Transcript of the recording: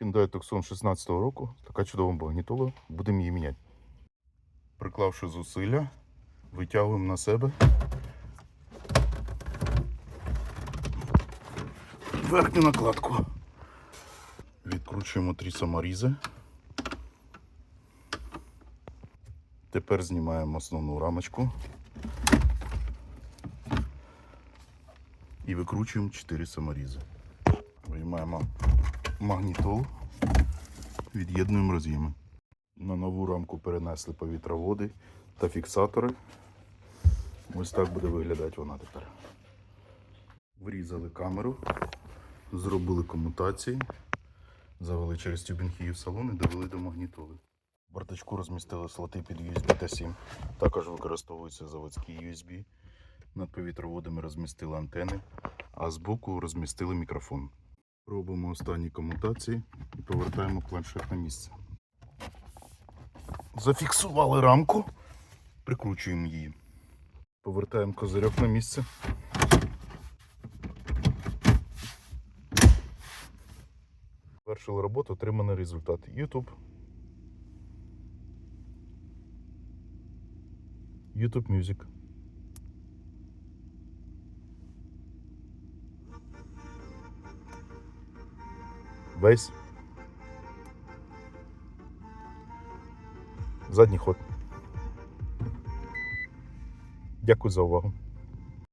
Hyundai Tucson 16 року. Така чудова магнітола. Будемо її міняти. Приклавши зусилля, витягуємо на себе. Верхню накладку. Відкручуємо три саморізи. Тепер знімаємо основну рамочку. І викручуємо 4 саморізи. Виймаємо магнітол, від'єднуємо роз'єми. На нову рамку перенесли повітроводи та фіксатори. Ось так буде виглядати вона тепер. Врізали камеру, зробили комутації, завели через тюбінги в салон і довели до магнітоли. В бардачку розмістили слоти під USB T7. Також використовуються заводські USB. Над повітроводами розмістили антени, а збоку розмістили мікрофон. Робимо останні комутації і повертаємо планшет на місце. Зафіксували рамку, прикручуємо її. Повертаємо козирьок на місце. Завершили роботу, отриманий результат. YouTube. YouTube Music. Весь. Задній ход. Дякую за увагу.